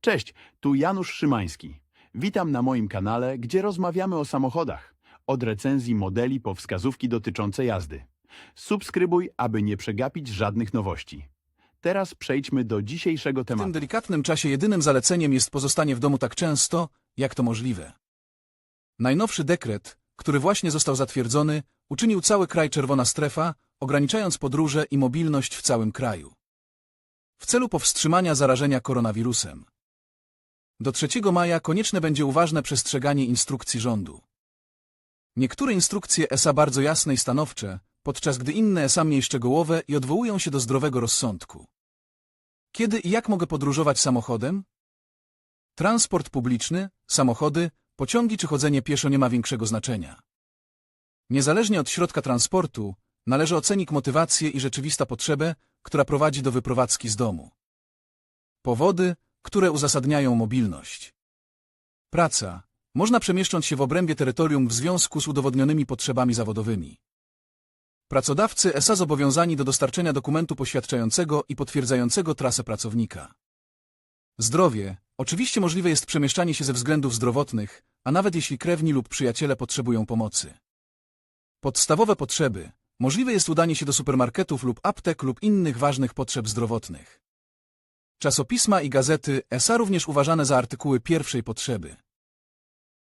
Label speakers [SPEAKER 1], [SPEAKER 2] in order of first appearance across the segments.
[SPEAKER 1] Cześć, tu Janusz Szymański. Witam na moim kanale, gdzie rozmawiamy o samochodach. Od recenzji modeli po wskazówki dotyczące jazdy. Subskrybuj, aby nie przegapić żadnych nowości. Teraz przejdźmy do dzisiejszego
[SPEAKER 2] W tym
[SPEAKER 1] tematu.
[SPEAKER 2] delikatnym czasie jedynym zaleceniem jest pozostanie w domu tak często, jak to możliwe. Najnowszy dekret, który właśnie został zatwierdzony, uczynił cały kraj czerwona strefa, ograniczając podróże i mobilność w całym kraju. W celu powstrzymania zarażenia koronawirusem. Do 3 maja konieczne będzie uważne przestrzeganie instrukcji rządu. Niektóre instrukcje ESA bardzo jasne i stanowcze, podczas gdy inne ESA mniej szczegółowe i odwołują się do zdrowego rozsądku. Kiedy i jak mogę podróżować samochodem? Transport publiczny, samochody, pociągi czy chodzenie pieszo nie ma większego znaczenia. Niezależnie od środka transportu, należy ocenić motywację i rzeczywista potrzebę, która prowadzi do wyprowadzki z domu. Powody, które uzasadniają mobilność. Praca. Można przemieszczać się w obrębie terytorium w związku z udowodnionymi potrzebami zawodowymi. Pracodawcy ESA zobowiązani do dostarczenia dokumentu poświadczającego i potwierdzającego trasę pracownika. Zdrowie. Oczywiście możliwe jest przemieszczanie się ze względów zdrowotnych, a nawet jeśli krewni lub przyjaciele potrzebują pomocy. Podstawowe potrzeby. Możliwe jest udanie się do supermarketów lub aptek lub innych ważnych potrzeb zdrowotnych. Czasopisma i gazety ESA również uważane za artykuły pierwszej potrzeby.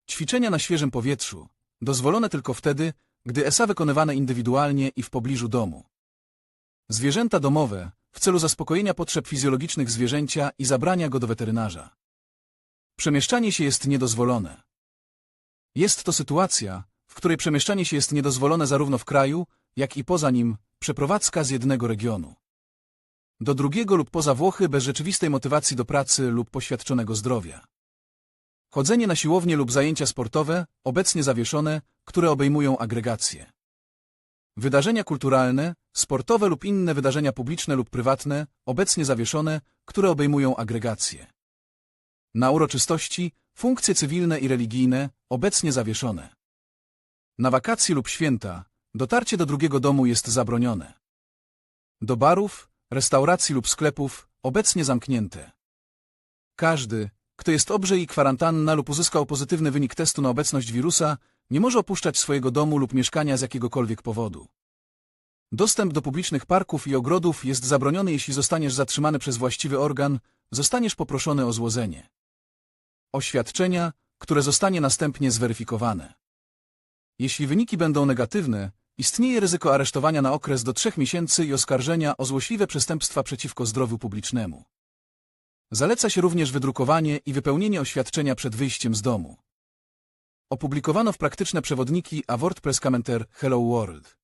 [SPEAKER 2] Ćwiczenia na świeżym powietrzu. Dozwolone tylko wtedy, gdy ESA wykonywane indywidualnie i w pobliżu domu. Zwierzęta domowe, w celu zaspokojenia potrzeb fizjologicznych zwierzęcia i zabrania go do weterynarza. Przemieszczanie się jest niedozwolone. Jest to sytuacja, w której przemieszczanie się jest niedozwolone zarówno w kraju, jak i poza nim, przeprowadzka z jednego regionu. Do drugiego lub poza Włochy bez rzeczywistej motywacji do pracy lub poświadczonego zdrowia. Chodzenie na siłownię lub zajęcia sportowe, obecnie zawieszone, które obejmują agregacje. Wydarzenia kulturalne, sportowe lub inne wydarzenia publiczne lub prywatne, obecnie zawieszone, które obejmują agregacje. Na uroczystości, funkcje cywilne i religijne, obecnie zawieszone. Na wakacje lub święta, dotarcie do drugiego domu jest zabronione. Do barów, restauracji lub sklepów, obecnie zamknięte. Każdy, kto jest obrze i kwarantanna lub uzyskał pozytywny wynik testu na obecność wirusa, nie może opuszczać swojego domu lub mieszkania z jakiegokolwiek powodu. Dostęp do publicznych parków i ogrodów jest zabroniony, jeśli zostaniesz zatrzymany przez właściwy organ, zostaniesz poproszony o złożenie oświadczenia, które zostanie następnie zweryfikowane. Jeśli wyniki będą negatywne, istnieje ryzyko aresztowania na okres do trzech miesięcy i oskarżenia o złośliwe przestępstwa przeciwko zdrowiu publicznemu. Zaleca się również wydrukowanie i wypełnienie oświadczenia przed wyjściem z domu. Opublikowano w praktyczne przewodniki a WordPress Commenter Hello World.